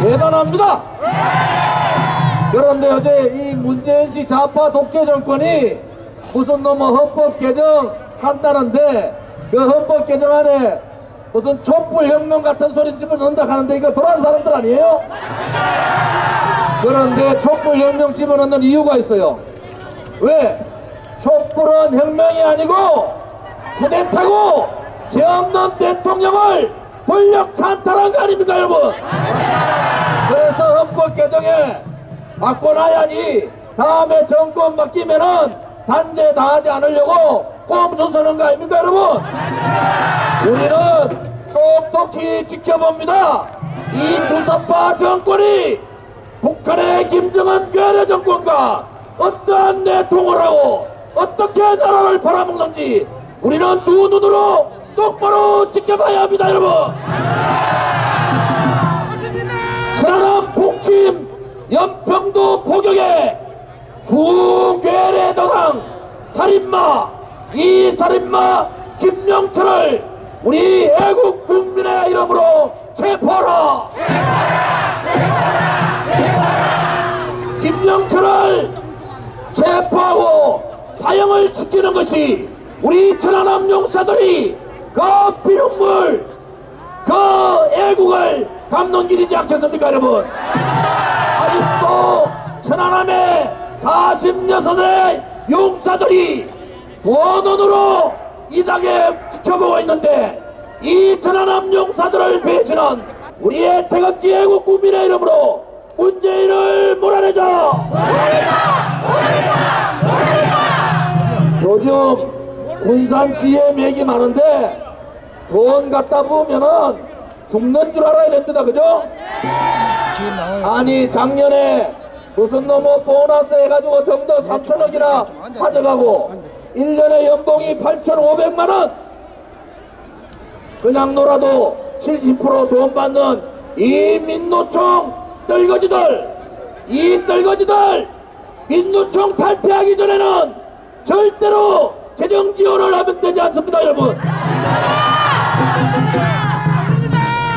대단합니다. 그런데 어제 이 문재인 씨 좌파 독재 정권이 무슨 놈의 헌법 개정 한다는데 그 헌법 개정 안에 무슨 촛불 혁명 같은 소리 집어넣는다 하는데 이거 돌아온 사람들 아니에요? 그런데 촛불 혁명 집어넣는 이유가 있어요. 왜? 촛불은 혁명이 아니고 쿠데타고 죄 없는 대통령을 권력 찬탈한 거 아닙니까 여러분? 그래서 헌법 개정에 바꿔놔야지 다음에 정권 바뀌면은 단죄 당하지 않으려고 꼼수 서는 거 아닙니까 여러분? 우리는 똑똑히 지켜봅니다. 이 주사파 정권이 북한의 김정은 괴뢰 정권과 어떠한 내통을 하고 어떻게 나라를 팔아먹는지 우리는 두 눈으로 똑바로 지켜봐야 합니다 여러분 연평도 포격에 주괴뢰 도당 살인마 이 살인마 김명철을 우리 애국 국민의 이름으로 체포하라 김명철을 체포하고 사형을 지키는 것이 우리 천안함 용사들이 그 피눈물 그 애국을 갚는 길이지 않겠습니까 여러분 천안함의 46의 용사들이 원원으로 이 땅에 지켜보고 있는데 이 천안함 용사들을 배신한 우리의 태극기 애국 국민의 이름으로 문재인을 몰아내자! 요즘 군산 지혜 맥이 많은데 돈 갖다 부으면은 죽는 줄 알아야 됩니다. 그죠? 아니 작년에 무슨 놈의 보너스 해가지고 병도 3천억이나 가져가고 1년에 연봉이 8,500만원! 그냥 놀아도 70%돈 받는 이 민노총 떨거지들! 이 떨거지들! 민노총 탈퇴하기 전에는 절대로 재정 지원을 하면 되지 않습니다 여러분.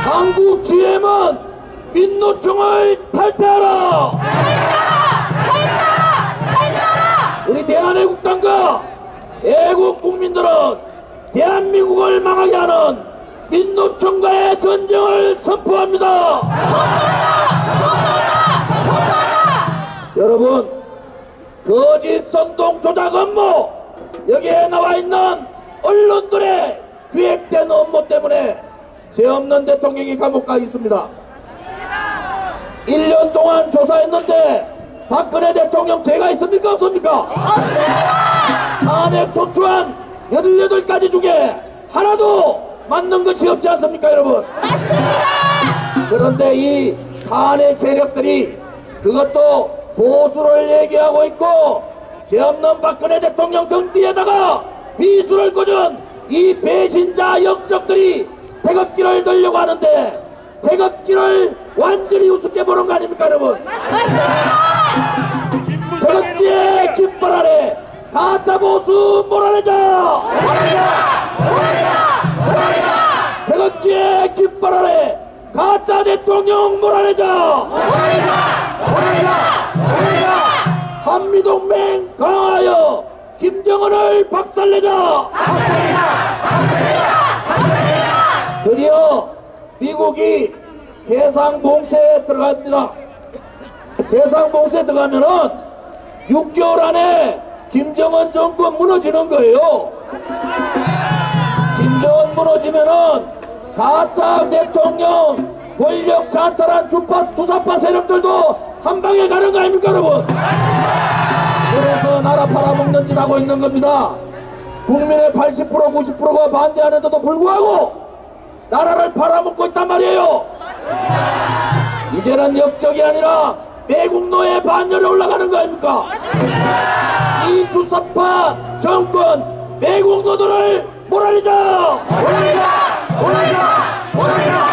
한국 GM은 민노총을 탈퇴하라 대한애국당과 애국 국민들은 대한민국을 망하게 하는 민노총과의 전쟁을 선포합니다. 여러분, 거짓 선동 조작 업무 여기에 나와 있는 언론들의 기획된 업무 때문에 죄 없는 대통령이 감옥 가 있습니다. 1년 동안 조사했는데 박근혜 대통령 죄가 있습니까 없습니까? 없습니다. 탄핵 소추안 18가지 중에 하나도 맞는 것이 없지 않습니까 여러분? 맞습니다. 그런데 이 탄핵 세력들이 그것도 보수를 얘기하고 있고 죄 없는 박근혜 대통령 등 뒤에다가 비수를 꽂은 이 배신자 역적들이 태극기를 들려고 하는데 태극기를 완전히 우습게 보는 거 아닙니까 여러분? 태 깃발 아래 가짜 보수 몰아내자! 태극기의 깃발 아래 가짜 대통령 몰아내자! 한미동맹 강화하여 김정은을 박살내자! 드디어 미국이 해상 봉쇄에 들어갑니다. 해상 봉쇄에 들어가면은 6개월 안에 김정은 정권 무너지는 거예요. 김정은 무너지면은 가짜 대통령 권력 찬탈한 주파, 주사파 세력들도 한 방에 가는 거 아닙니까 여러분? 그래서 나라 팔아먹는 짓 하고 있는 겁니다. 국민의 80% 90%가 반대하는데도 불구하고 나라를 팔아먹고 있단 말이에요. 이제는 역적이 아니라 매국노의 반열에 올라가는 거 아닙니까? 이 주사파 정권 매국노들을 몰아내자! 몰아내자! 몰아내자! 몰아내자!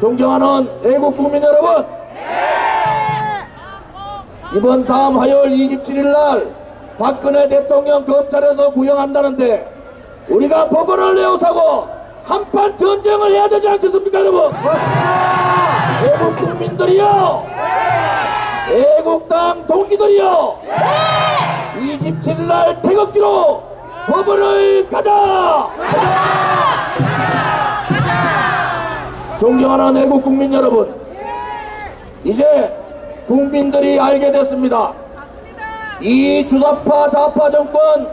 존경하는 애국 국민 여러분, 이번 다음 화요일 27일 날 박근혜 대통령 검찰에서 구형한다는데 우리가 법원을 내어서고 한판 전쟁을 해야 되지 않겠습니까 여러분? 애국 국민들이여 애국당 동기들이여 27날 태극기로 법원을 가자! 존경하는 애국 국민 여러분 이제 국민들이 알게 됐습니다. 이 주사파 좌파 정권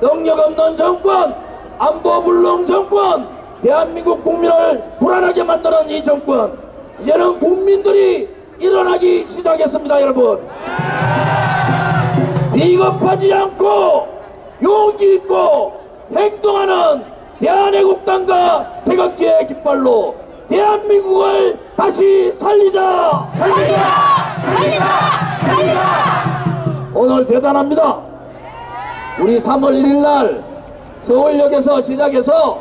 능력 없는 정권 안보 불능 정권 대한민국 국민을 불안하게 만드는 이 정권 이제는 국민들이 일어나기 시작했습니다 여러분 비겁하지 않고 용기 있고 행동하는 대한애국당과 태극기의 깃발로 대한민국을 다시 살리자 살리자 살리자! 살리자! 오늘 대단합니다. 우리 3월 1일 날 서울역에서 시작해서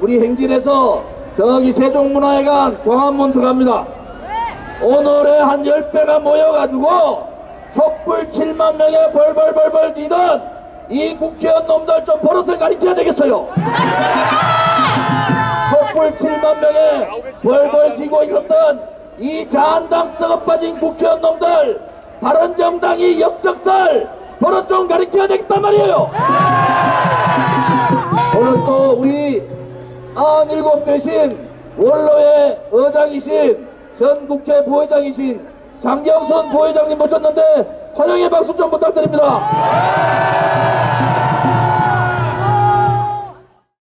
우리 행진에서 저기 세종문화회관 광화문 들어갑니다. 오늘의 한 10배가 모여가지고 촛불 7만 명의 벌벌벌벌 뛰던 이 국회의원 놈들 좀 버릇을 가리켜야 되겠어요. 촛불 7만 명의 벌벌 뛰고 있었던 이 자한당 썩어 빠진 국회의원 놈들 바른정당이 역적들 버릇 좀 가리켜야 되겠단 말이에요. 오늘 또 우리 97 대신 원로의 의장이신 전 국회 부회장이신 장경선 부회장님 모셨는데 환영의 박수 좀 부탁드립니다.